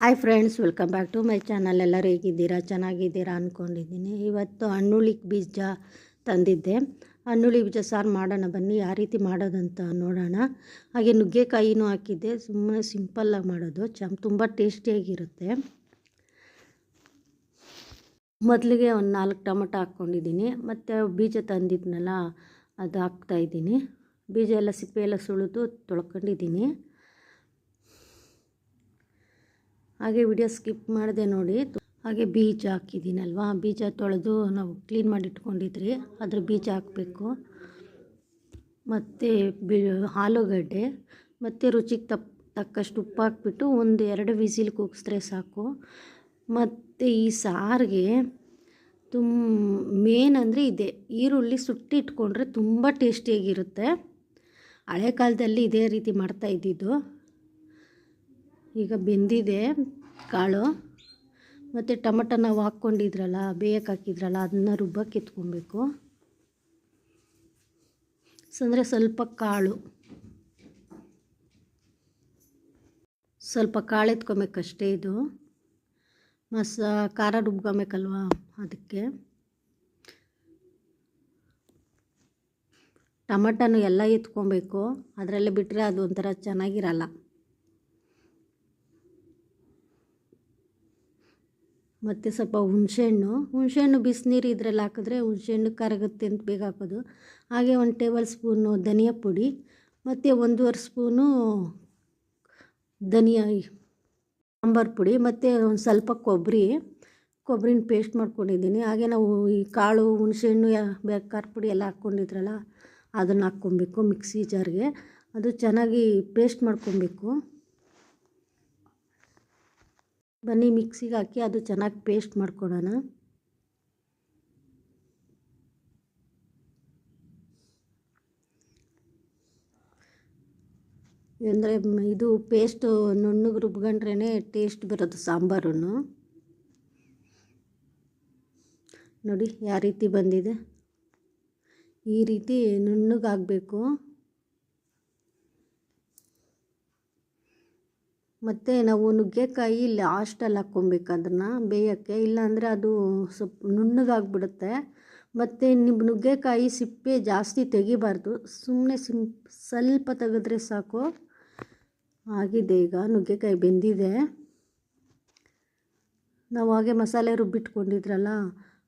Hi friends welcome back to my channel ಎಲ್ಲರೂ ಹೇಗಿದ್ದೀರಾ? ಚೆನ್ನಾಗಿದ್ದೀರಾ ಅಂದ್ಕೊಂಡಿದ್ದೀನಿ ಇವತ್ತು ಹಣ್ಣುಳಿ ಬೀಜ ತಂದಿದ್ದೆ. ಹಣ್ಣುಳಿ ಬೀಜ ಸಾರು ಮಾಡೋಣ ಬನ್ನಿ. ಯಾವ ರೀತಿ ಮಾಡೋದಂತ ನೋಡೋಣ. ಹಾಗೆ ನುಗ್ಗೆಕಾಯಿನೂ ಹಾಕಿದ್ದೆ. ಸುಮ್ಮನೆ ಸಿಂಪಲ್ಲಾಗಿ ಮಾಡೋದು. ಚಮ್, ತುಂಬ ಟೇಸ್ಟಿಯಾಗಿರುತ್ತೆ ಮೊದಲಿಗೆ ಒಂದು ನಾಲ್ಕು ಟೊಮೊಟೊ ಹಾಕ್ಕೊಂಡಿದ್ದೀನಿ. ಮತ್ತು ಬೀಜ ತಂದಿದ್ನಲ್ಲ, ಅದು ಹಾಕ್ತಾಯಿದ್ದೀನಿ ಬೀಜ ಎಲ್ಲ ಸಿಪ್ಪೆ ಎಲ್ಲ ಸುಳಿದು ತೊಳ್ಕೊಂಡಿದ್ದೀನಿ. ಹಾಗೆ ವಿಡಿಯೋ ಸ್ಕಿಪ್ ಮಾಡಿದೆ ನೋಡಿ. ಹಾಗೆ ಬೀಜ ಹಾಕಿದ್ದೀನಲ್ವಾ? ಬೀಜ ತೊಳೆದು ನಾವು ಕ್ಲೀನ್ ಮಾಡಿ ಇಟ್ಕೊಂಡಿದ್ರಿ. ಅದ್ರ ಬೀಜ ಹಾಕಬೇಕು. ಮತ್ತು ಬಿ, ಆಲೂಗಡ್ಡೆ. ಮತ್ತು ರುಚಿಗೆ ತಪ್, ತಕ್ಕಷ್ಟು ಉಪ್ಪು ಹಾಕ್ಬಿಟ್ಟು ಒಂದು ಎರಡು ವಿಸಿಲ್ ಕೂಗಿಸಿದ್ರೆ ಸಾಕು. ಮತ್ತು ಈ ಸಾರಿಗೆ ತುಂಬ ಮೇನ್ ಅಂದರೆ ಇದೆ. ಈರುಳ್ಳಿ ಸುಟ್ಟಿಟ್ಕೊಂಡ್ರೆ ತುಂಬ ಟೇಸ್ಟಿಯಾಗಿರುತ್ತೆ ಹಳೆ ಕಾಲದಲ್ಲಿ ಇದೇ ರೀತಿ ಮಾಡ್ತಾ ಇದ್ದಿದ್ದು. ಈಗ ಬೆಂದಿದೆ ಕಾಳು. ಮತ್ತು ಟಮಟ ನಾವು ಹಾಕ್ಕೊಂಡಿದ್ರಲ್ಲ, ಬೇಯಕ್ಕೆ ಹಾಕಿದ್ರಲ್ಲ, ಅದನ್ನ ರುಬ್ಬಕ್ಕೆ ಎತ್ಕೊಬೇಕು. ಅಂದರೆ ಸ್ವಲ್ಪ ಕಾಳು. ಸ್ವಲ್ಪ ಕಾಳು ಎತ್ಕೊಬೇಕಷ್ಟೇ ಇದು. ಮಸ, ಖಾರ ರುಬ್ಕೊಬೇಕಲ್ವಾ ಅದಕ್ಕೆ. ಟಮಟನು ಎಲ್ಲ ಎತ್ಕೊಬೇಕು. ಅದರಲ್ಲೇ ಬಿಟ್ಟರೆ ಅದು ಒಂಥರ ಚೆನ್ನಾಗಿರಲ್ಲ. ಮತ್ತು ಸ್ವಲ್ಪ ಹುಣಸೆಹಣ್ಣು. ಹುಣಸೆಹಣ್ಣು ಬಿಸಿನೀರು ಇದ್ರಲ್ಲಿ ಹಾಕಿದ್ರೆ ಹುಣಸೆಹಣ್ಣು ಕರಗುತ್ತೆ ಅಂತ ಬೇಗ ಹಾಕೋದು. ಹಾಗೆ ಒಂದು ಟೇಬಲ್ ಸ್ಪೂನು ಧನಿಯಾ ಪುಡಿ, ಮತ್ತು ಒಂದೂವರೆ ಸ್ಪೂನು ಧನಿಯಾ ಸಾಂಬಾರು ಪುಡಿ, ಮತ್ತು ಒಂದು ಸ್ವಲ್ಪ ಕೊಬ್ಬರಿ. ಕೊಬ್ಬರಿನ ಪೇಸ್ಟ್ ಮಾಡ್ಕೊಂಡಿದ್ದೀನಿ. ಹಾಗೆ ನಾವು ಈ ಕಾಳು, ಹುಣಸೆಹಣ್ಣು ಖಾರ ಪುಡಿ ಎಲ್ಲ ಹಾಕ್ಕೊಂಡಿದ್ರಲ್ಲ ಅದನ್ನು ಹಾಕ್ಕೊಬೇಕು ಮಿಕ್ಸಿ ಜಾರ್ಗೆ. ಅದು ಚೆನ್ನಾಗಿ ಪೇಸ್ಟ್ ಮಾಡ್ಕೊಬೇಕು. ಬನ್ನಿ ಮಿಕ್ಸಿಗೆ ಹಾಕಿ ಅದು ಚೆನ್ನಾಗಿ ಪೇಸ್ಟ್ ಮಾಡ್ಕೊಳೋಣ ಅಂದರೆ ಇದು ಪೇಸ್ಟು ನುಣ್ಣಗೆ ರುಬ್ಕೊಂಡ್ರೇ ಟೇಸ್ಟ್ ಬರೋದು ಸಾಂಬಾರು ನೋಡಿ, ಯಾವ ರೀತಿ ಬಂದಿದೆ. ಈ ರೀತಿ ನುಣ್ಣಗಾಗಬೇಕು. ಮತ್ತು ನಾವು ನುಗ್ಗೆಕಾಯಿ ಲಾಸ್ಟಲ್ಲಿ ಹಾಕ್ಕೊಬೇಕು ಅದನ್ನು ಬೇಯೋಕ್ಕೆ. ಇಲ್ಲಾಂದರೆ ಅದು ಸ್ವಲ್ಪ ನುಣ್ಣಗಾಗ್ಬಿಡುತ್ತೆ. ಮತ್ತು ನಿಮ್ಮ ನುಗ್ಗೆಕಾಯಿ ಸಿಪ್ಪೆ ಜಾಸ್ತಿ ತೆಗಿಬಾರ್ದು. ಸುಮ್ಮನೆ ಸಿಂ, ಸ್ವಲ್ಪ ತೆಗೆದ್ರೆ ಸಾಕು. ಆಗಿದೆ ಈಗ, ನುಗ್ಗೆಕಾಯಿ ಬೆಂದಿದೆ. ನಾವು ಹಾಗೆ ಮಸಾಲೆ ರುಬ್ಬಿಟ್ಕೊಂಡಿದ್ರಲ್ಲ,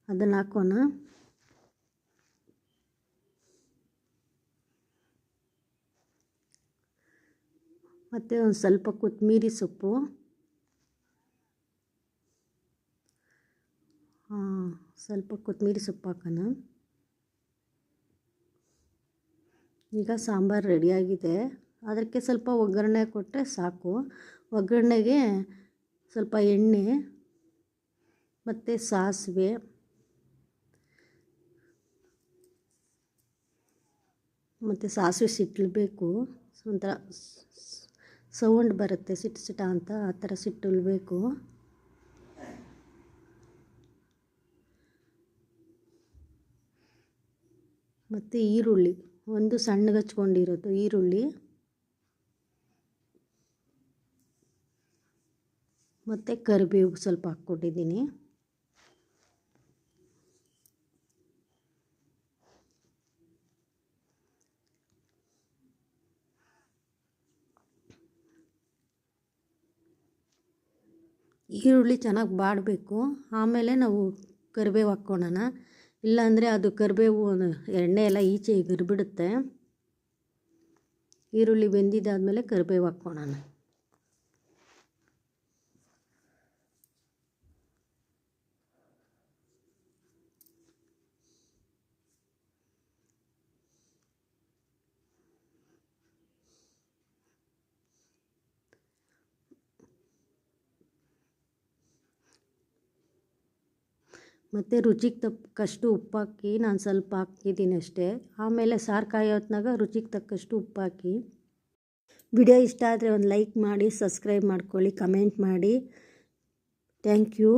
ಅದನ್ನು ಹಾಕೋಣ. ಮತ್ತು ಒಂದು ಸ್ವಲ್ಪ ಕೊತ್ತಂಬರಿ ಸೊಪ್ಪು. ಸ್ವಲ್ಪ ಕೊತ್ತಂಬರಿ ಸೊಪ್ಪು ಹಾಕೋಣ. ಈಗ ಸಾಂಬಾರು ರೆಡಿಯಾಗಿದೆ ಅದಕ್ಕೆ ಸ್ವಲ್ಪ ಒಗ್ಗರಣೆ ಕೊಟ್ಟರೆ ಸಾಕು. ಒಗ್ಗರಣೆಗೆ ಸ್ವಲ್ಪ ಎಣ್ಣೆ ಮತ್ತು ಸಾಸಿವೆ. ಮತ್ತು ಸಾಸಿವೆ ಸಿಟ್ಟಬೇಕು ಒಂಥರ ಸೌಂಡ್ ಬರುತ್ತೆ ಸಿಟ್ಟು ಸಿಟ ಅಂತ ಆ ಥರ ಸಿಟ್ಟುಲ್ಬೇಕು ಮತ್ತು ಈರುಳ್ಳಿ, ಒಂದು ಸಣ್ಣಗೆ ಹಚ್ಕೊಂಡಿರೋದು ಈರುಳ್ಳಿ. ಮತ್ತು ಕರಿಬೇವು ಸ್ವಲ್ಪ ಹಾಕ್ಕೊಟ್ಟಿದ್ದೀನಿ ಈರುಳ್ಳಿ ಚೆನ್ನಾಗಿ ಬಾಡಬೇಕು. ಆಮೇಲೆ ನಾವು ಕರಿಬೇವು ಹಾಕ್ಕೊಳ್ಳೋಣ ಇಲ್ಲಾಂದರೆ ಅದು ಕರಿಬೇವು ಎಣ್ಣೆ ಎಲ್ಲ ಈಚೆ ಗರಿಬಿಡುತ್ತೆ ಈರುಳ್ಳಿ ಬೆಂದಿದ್ದಾದಮೇಲೆ ಕರಿಬೇವು ಹಾಕ್ಕೊಳ್ಳೋಣ ಮತ್ತು ರುಚಿಗೆ ತಕ್ಕಷ್ಟು ಉಪ್ಪು ಹಾಕಿ ನಾನು ಸ್ವಲ್ಪ ಹಾಕಿದ್ದೀನಿ ಅಷ್ಟೇ. ಆಮೇಲೆ ಸಾರು ಕಾಯೋತ್ನಾಗ ರುಚಿಗೆ ತಕ್ಕಷ್ಟು ಉಪ್ಪು ಹಾಕಿ ವಿಡಿಯೋ ಇಷ್ಟ ಆದರೆ ಒಂದು ಲೈಕ್ ಮಾಡಿ, ಸಬ್ಸ್ಕ್ರೈಬ್ ಮಾಡ್ಕೊಳ್ಳಿ, ಕಮೆಂಟ್ ಮಾಡಿ. Thank you.